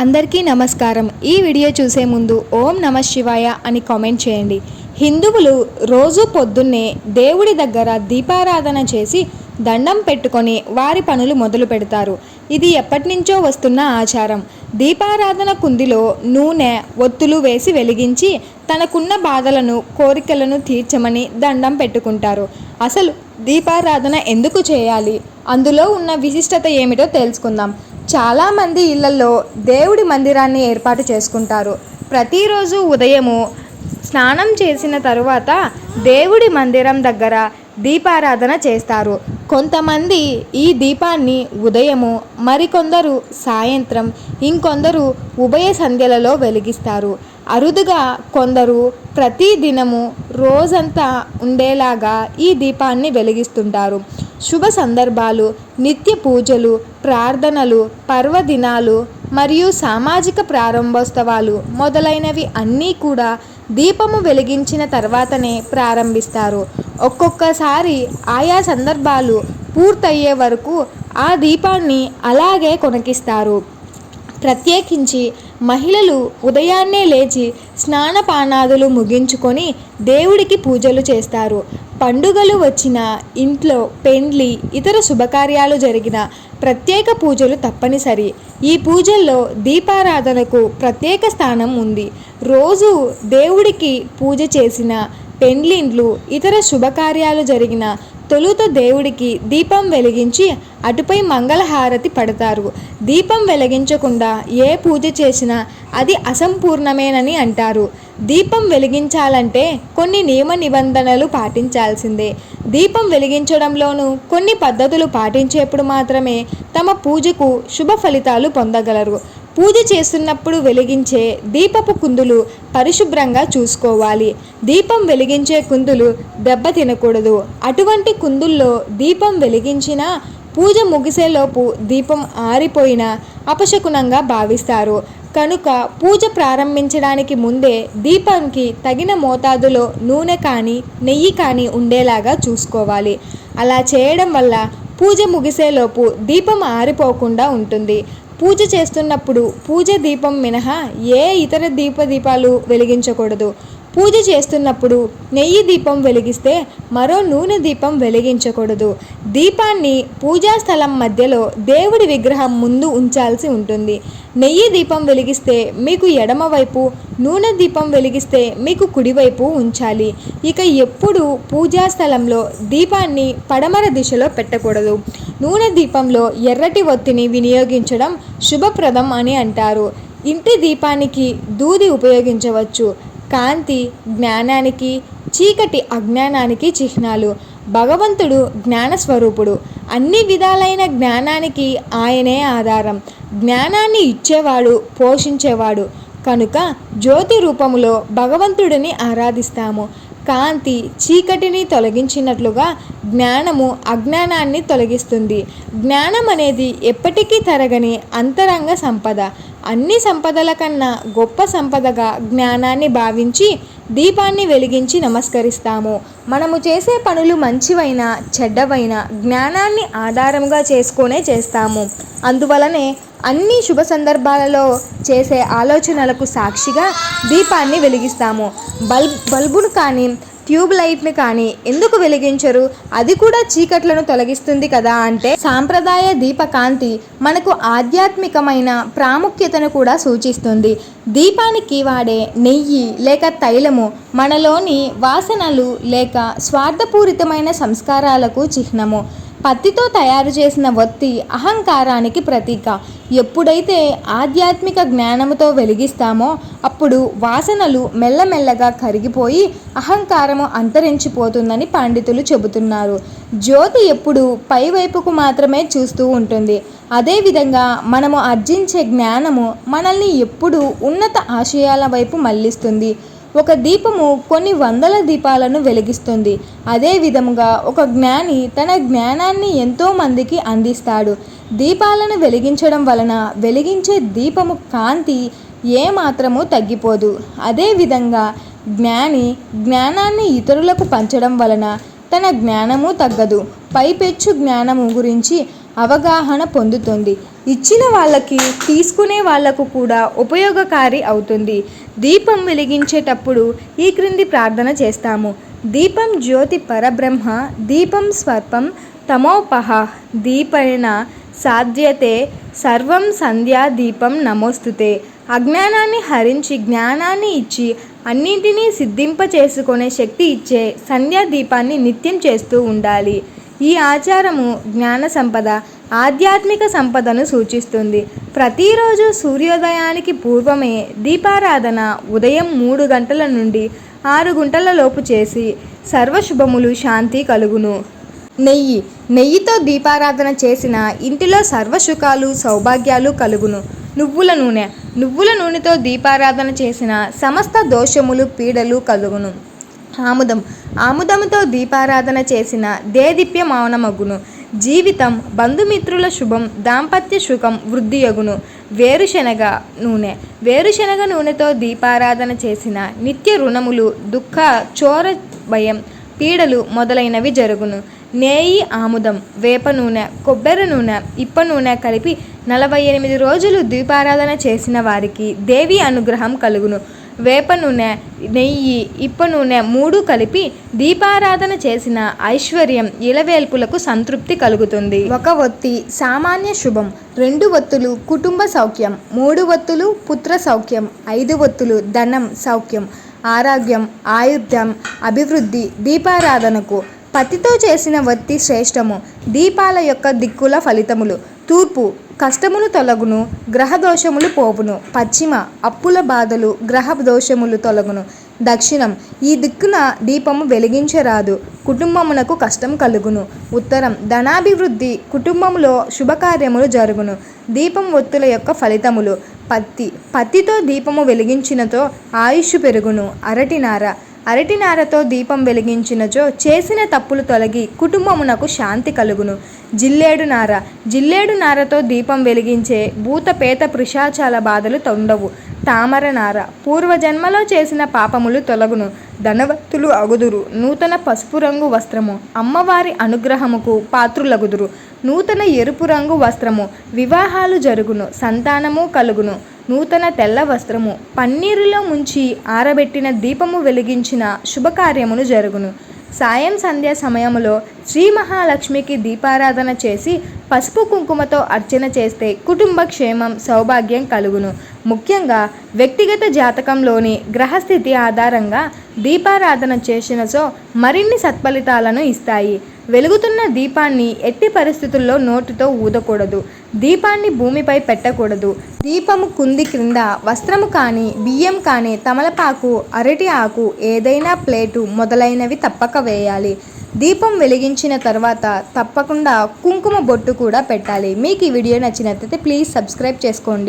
అందరికీ నమస్కారం. ఈ వీడియో చూసే ముందు ఓం నమ శివాయ అని కామెంట్ చేయండి. హిందువులు రోజు పొద్దున్నే దేవుడి దగ్గర దీపారాధన చేసి దండం పెట్టుకొని వారి పనులు మొదలు పెడతారు. ఇది ఎప్పటి నుంచో వస్తున్న ఆచారం. దీపారాధన కుందిలో నూనె ఒత్తులు వేసి వెలిగించి తనకున్న బాధలను కోరికలను తీర్చమని దండం పెట్టుకుంటారు. అసలు దీపారాధన ఎందుకు చేయాలి? అందులో ఉన్న విశిష్టత ఏమిటో తెలుసుకుందాం. చాలామంది ఇళ్ళలో దేవుడి మందిరాన్ని ఏర్పాటు చేసుకుంటారు. ప్రతిరోజు ఉదయము స్నానం చేసిన తరువాత దేవుడి మందిరం దగ్గర దీపారాధన చేస్తారు. కొంతమంది ఈ దీపాన్ని ఉదయము మరికొందరు సాయంత్రం ఇంకొందరు ఉభయ సంధ్యలలో వెలిగిస్తారు. అరుదుగా కొందరు ప్రతి దినము రోజంతా ఉండేలాగా ఈ దీపాన్ని వెలిగిస్తుంటారు. శుభ సందర్భాలు నిత్య పూజలు ప్రార్థనలు పర్వదినాలు మరియు సామాజిక ప్రారంభోత్సవాలు మొదలైనవి అన్నీ కూడా దీపము వెలిగించిన తర్వాతనే ప్రారంభిస్తారు. ఒక్కొక్కసారి ఆయా సందర్భాలు పూర్తయ్యే వరకు ఆ దీపాన్ని అలాగే కొనకిస్తారు. ప్రత్యేకించి మహిళలు ఉదయాన్నే లేచి స్నానపానాదులు ముగించుకొని దేవుడికి పూజలు చేస్తారు. పండుగలు వచ్చిన ఇంట్లో పెండ్లి ఇతర శుభకార్యాలు జరిగిన ప్రత్యేక పూజలు తప్పనిసరి. ఈ పూజల్లో దీపారాధనకు ప్రత్యేక స్థానం ఉంది. రోజు దేవుడికి పూజ చేసిన పెండ్లిండ్లు ఇతర శుభకార్యాలు జరిగిన తొలుత దేవుడికి దీపం వెలిగించి అటుపై మంగళహారతి పడతారు. దీపం వెలిగించకుండా ఏ పూజ చేసినా అది అసంపూర్ణమేనని అంటారు. దీపం వెలిగించాలంటే కొన్ని నియమ నిబంధనలు పాటించాల్సిందే. దీపం వెలిగించడంలోనూ కొన్ని పద్ధతులు పాటించేప్పుడు మాత్రమే తమ పూజకు శుభ ఫలితాలు పొందగలరు. పూజ చేస్తున్నప్పుడు వెలిగించే దీపపు కుందులు పరిశుభ్రంగా చూసుకోవాలి. దీపం వెలిగించే కుందులు దెబ్బ తినకూడదు. అటువంటి కుందుల్లో దీపం వెలిగించినా పూజ ముగిసేలోపు దీపం ఆరిపోయిన అపశకునంగా భావిస్తారు. కనుక పూజ ప్రారంభించడానికి ముందే దీపానికి తగిన మోతాదులో నూనె కానీ నెయ్యి కానీ ఉండేలాగా చూసుకోవాలి. అలా చేయడం వల్ల పూజ ముగిసేలోపు దీపం ఆరిపోకుండా ఉంటుంది. పూజ చేస్తున్నప్పుడు పూజ దీపం మినహా ఏ ఇతర దీప దీపాలు వెలిగించకూడదు. పూజ చేస్తున్నప్పుడు నెయ్యి దీపం వెలిగిస్తే మరో నూనె దీపం వెలిగించకూడదు. దీపాన్ని పూజా స్థలం మధ్యలో దేవుడి విగ్రహం ముందు ఉంచాల్సి ఉంటుంది. నెయ్యి దీపం వెలిగిస్తే మీకు ఎడమవైపు నూనె దీపం వెలిగిస్తే మీకు కుడివైపు ఉంచాలి. ఇక ఎప్పుడు పూజా స్థలంలో దీపాన్ని పడమర దిశలో పెట్టకూడదు. నూనె దీపంలో ఎర్రటి ఒత్తిని వినియోగించడం శుభప్రదం అని అంటారు. ఇంటి దీపానికి దూది ఉపయోగించవచ్చు. కాంతి జ్ఞానానికి చీకటి అజ్ఞానానికి చిహ్నాలు. భగవంతుడు జ్ఞానస్వరూపుడు. అన్ని విధాలైన జ్ఞానానికి ఆయనే ఆధారం. జ్ఞానాన్ని ఇచ్చేవాడు పోషించేవాడు. కనుక జ్యోతి రూపములో భగవంతుడిని ఆరాధిస్తాము. కాంతి చీకటిని తొలగించినట్లుగా జ్ఞానము అజ్ఞానాన్ని తొలగిస్తుంది. జ్ఞానం అనేది ఎప్పటికీ తరగని అంతరంగ సంపద. అన్ని సంపదల కన్నా గొప్ప సంపదగా జ్ఞానాన్ని భావించి దీపాన్ని వెలిగించి నమస్కరిస్తాము. మనము చేసే పనులు మంచివైన చెడ్డవైన జ్ఞానాన్ని ఆధారంగా చేసుకునే చేస్తాము. అందువలనే అన్ని శుభ సందర్భాలలో చేసే ఆలోచనలకు సాక్షిగా దీపాన్ని వెలిగిస్తాము. బల్బ్ బల్బును కానీ ట్యూబ్ లైట్ని కానీ ఎందుకు వెలిగించరు? అది కూడా చీకట్లను తొలగిస్తుంది కదా అంటే సాంప్రదాయ దీపకాంతి మనకు ఆధ్యాత్మికమైన ప్రాముఖ్యతను కూడా సూచిస్తుంది. దీపానికి వాడే నెయ్యి లేక తైలము మనలోని వాసనలు లేక స్వార్థపూరితమైన సంస్కారాలకు చిహ్నము. పత్తితో తయారు చేసిన ఒత్తి అహంకారానికి ప్రతీక. ఎప్పుడైతే ఆధ్యాత్మిక జ్ఞానముతో వెలిగిస్తామో అప్పుడు వాసనలు మెల్లమెల్లగా కరిగిపోయి అహంకారము అంతరించిపోతుందని పండితులు చెబుతున్నారు. జ్యోతి ఎప్పుడు పైవైపుకు మాత్రమే చూస్తూ ఉంటుంది. అదేవిధంగా మనము ఆర్జించే జ్ఞానము మనల్ని ఎప్పుడు ఉన్నత ఆశయాల వైపు మళ్ళిస్తుంది. ఒక దీపము కొన్ని వందల దీపాలను వెలిగిస్తుంది. అదే విధముగా ఒక జ్ఞాని తన జ్ఞానాన్ని ఎంతో మందికి అందిస్తాడు. దీపాలను వెలిగించడం వలన వెలిగించే దీపము కాంతి ఏ మాత్రము తగ్గిపోదు. అదేవిధంగా జ్ఞాని జ్ఞానాన్ని ఇతరులకు పంచడం వలన తన జ్ఞానము తగ్గదు. పైపెచ్చు జ్ఞానము గురించి అవగాహన పొందుతుంది. ఇచ్చిన వాళ్ళకి తీసుకునే వాళ్ళకు కూడా ఉపయోగకారి అవుతుంది. దీపం వెలిగించేటప్పుడు ఈ క్రింది ప్రార్థన చేస్తాము. దీపం జ్యోతి పరబ్రహ్మ దీపం స్వర్పం తమోపహ దీపేన సాధ్యతే సర్వం సంధ్యా దీపం నమోస్తుతే. అజ్ఞానాన్ని హరించి జ్ఞానాన్ని ఇచ్చి అన్నింటినీ సిద్ధింప చేసుకునే శక్తి ఇచ్చే సంధ్యా దీపాన్ని నిత్యం చేస్తూ ఉండాలి. ఈ ఆచారము జ్ఞాన సంపద ఆధ్యాత్మిక సంపదను సూచిస్తుంది. ప్రతిరోజు సూర్యోదయానికి పూర్వమే దీపారాధన ఉదయం మూడు గంటల నుండి ఆరు గంటల లోపు చేసి సర్వశుభములు శాంతి కలుగును. నెయ్యి. నెయ్యితో దీపారాధన చేసిన ఇంటిలో సర్వసుఖాలు సౌభాగ్యాలు కలుగును. నువ్వుల నూనె. నువ్వుల నూనెతో దీపారాధన చేసిన సమస్త దోషములు పీడలు కలుగును. ఆముదం. ఆముదముతో దీపారాధన చేసిన దేదీప్య మౌనమగును. జీవితం బంధుమిత్రుల శుభం దాంపత్య సుఖం వృద్ధియగును. వేరుశనగ నూనె. వేరుశనగ నూనెతో దీపారాధన చేసిన నిత్య రుణములు దుఃఖ చోర భయం పీడలు మొదలైనవి జరుగును. నేయి ఆముదం వేప నూనె కొబ్బరి నూనె ఇప్ప నూనె కలిపి నలభై ఎనిమిది రోజులు దీపారాధన చేసిన వారికి దేవి అనుగ్రహం కలుగును. వేప నూనె నెయ్యి ఇప్ప నూనె మూడు కలిపి దీపారాధన చేసిన ఐశ్వర్యం ఇలవేల్పులకు సంతృప్తి కలుగుతుంది. ఒక ఒత్తి సామాన్య శుభం రెండు ఒత్తులు కుటుంబ సౌఖ్యం మూడు ఒత్తులు పుత్ర సౌఖ్యం ఐదు ఒత్తులు ధనం సౌఖ్యం ఆరోగ్యం ఆయుర్ధం అభివృద్ధి దీపారాధనకు. పతితో చేసిన వత్తి శ్రేష్టము దీపాల యొక్క దిక్కుల ఫలితములు. తూర్పు కష్టములు తొలగును గ్రహదోషములు పోపును పోవును. పశ్చిమ అప్పుల బాధలు గ్రహ దోషములు తొలగును. దక్షిణం ఈ దిక్కున దీపము వెలిగించరాదు కుటుంబమునకు కష్టం కలుగును. ఉత్తరం ధనాభివృద్ధి కుటుంబంలో శుభకార్యములు జరుగును. దీపం ఒత్తుల యొక్క ఫలితములు. పత్తి పత్తితో దీపము వెలిగించినతో ఆయుష్ పెరుగును. అరటినార అరటినారతో దీపం వెలిగించినచో చేసిన తప్పులు తొలగి కుటుంబమునకు శాంతి కలుగును. జిల్లేడు నార. జిల్లేడు నారతో దీపం వెలిగించే భూత పేత పిశాచాల బాధలు తొండవు. తామర నార. పూర్వజన్మలో చేసిన పాపములు తొలగును. ధనవత్తులు అగుదురు. నూతన పసుపు రంగు వస్త్రము. అమ్మవారి అనుగ్రహముకు పాత్రులగుదురు. నూతన ఎరుపు రంగు వస్త్రము. వివాహాలు జరుగును. సంతానము కలుగును. నూతన తెల్ల వస్త్రము. పన్నీరులో ముంచి ఆరబెట్టిన దీపము వెలిగించిన శుభకార్యమును జరుగును. సాయం సంధ్య సమయములో శ్రీ మహాలక్ష్మికి దీపారాధన చేసి పసుపు కుంకుమతో అర్చన చేస్తే కుటుంబ క్షేమం సౌభాగ్యం కలుగును. ముఖ్యంగా వ్యక్తిగత జాతకంలోని గ్రహస్థితి ఆధారంగా దీపారాధన చేసినచో మరిన్ని సత్ఫలితాలను ఇస్తాయి. వెలుగుతున్న దీపాన్ని ఎట్టి పరిస్థితుల్లో నోటితో ఊదకూడదు. దీపాన్ని భూమిపై పెట్టకూడదు. దీపము కుంది క్రింద వస్త్రము కానీ బియ్యం కానీ తమలపాకు అరటి ఆకు ఏదైనా ప్లేటు మొదలైనవి తప్పక వేయాలి. దీపం వెలిగించిన తర్వాత తప్పకుండా కుంకుమ బొట్టు కూడా పెట్టాలి. మీకు ఈ వీడియో నచ్చినట్లయితే ప్లీజ్ సబ్స్క్రైబ్ చేసుకోండి.